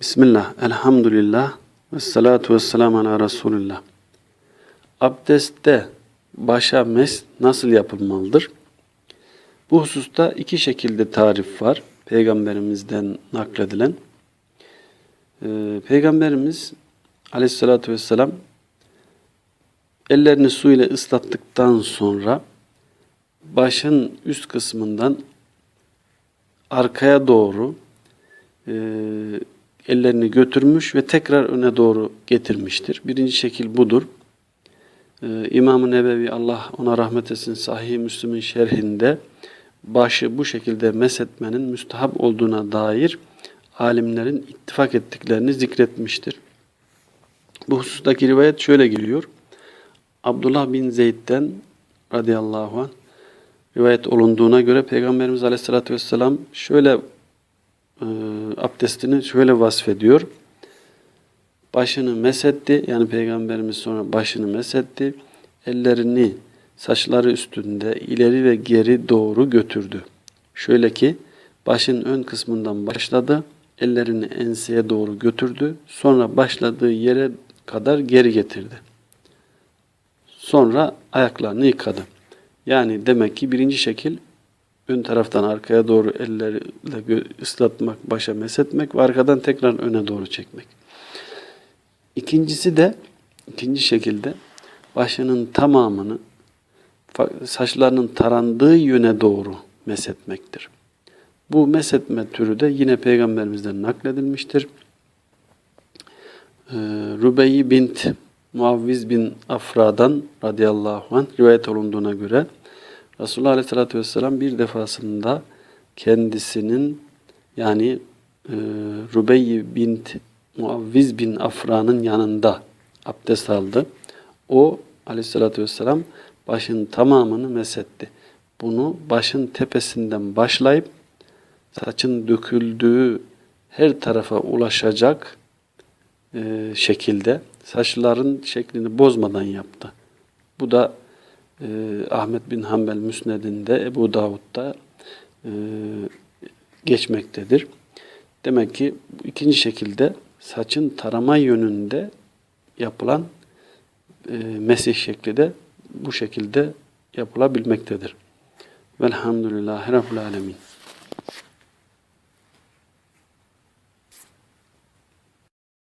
Bismillah, elhamdülillah, ve salatu ve selamu ala Resulillah. Abdestte başa mes nasıl yapılmalıdır? Bu hususta iki şekilde tarif var. Peygamberimizden nakledilen. Ee, Peygamberimiz aleyhissalatü vesselam ellerini su ile ıslattıktan sonra başın üst kısmından arkaya doğru e, ellerini götürmüş ve tekrar öne doğru getirmiştir. Birinci şekil budur. Ee, İmam-ı Nebevi Allah ona rahmet etsin Sahih Müslim'in şerhinde başı bu şekilde mesetmenin müstahap olduğuna dair alimlerin ittifak ettiklerini zikretmiştir. Bu husustaki rivayet şöyle geliyor. Abdullah bin Zeyd'den radıyallahu anh rivayet olunduğuna göre Peygamberimiz Aleyhisselatü Vesselam şöyle e, abdestini şöyle vasfediyor. Başını mesetti, yani Peygamberimiz sonra başını mesetti, ellerini saçları üstünde ileri ve geri doğru götürdü. Şöyle ki başın ön kısmından başladı, ellerini enseye doğru götürdü, sonra başladığı yere kadar geri getirdi. Sonra ayaklarını yıkadı. Yani demek ki birinci şekil ön taraftan arkaya doğru ellerle ıslatmak, başa mesetmek ve arkadan tekrar öne doğru çekmek. İkincisi de ikinci şekilde başının tamamını saçlarının tarandığı yöne doğru mesetmektir. Bu mesetme türü de yine Peygamberimizden nakledilmiştir. Ee, Rübeyi bint Muavviz bin Afra'dan radıyallahu anh rivayet olunduğuna göre Resulullah Aleyhisselatü Vesselam bir defasında kendisinin yani e, Rübeyyi bint Muavviz bin Afra'nın yanında abdest aldı. O Aleyhisselatü Vesselam başın tamamını mesetti. Bunu başın tepesinden başlayıp saçın döküldüğü her tarafa ulaşacak e, şekilde saçların şeklini bozmadan yaptı. Bu da e, Ahmet bin Hanbel Müsned'inde, Ebu Davud'da e, geçmektedir. Demek ki ikinci şekilde saçın tarama yönünde yapılan e, mesih şekli de bu şekilde yapılabilmektedir. Velhamdülillahi Rabbil Alemin.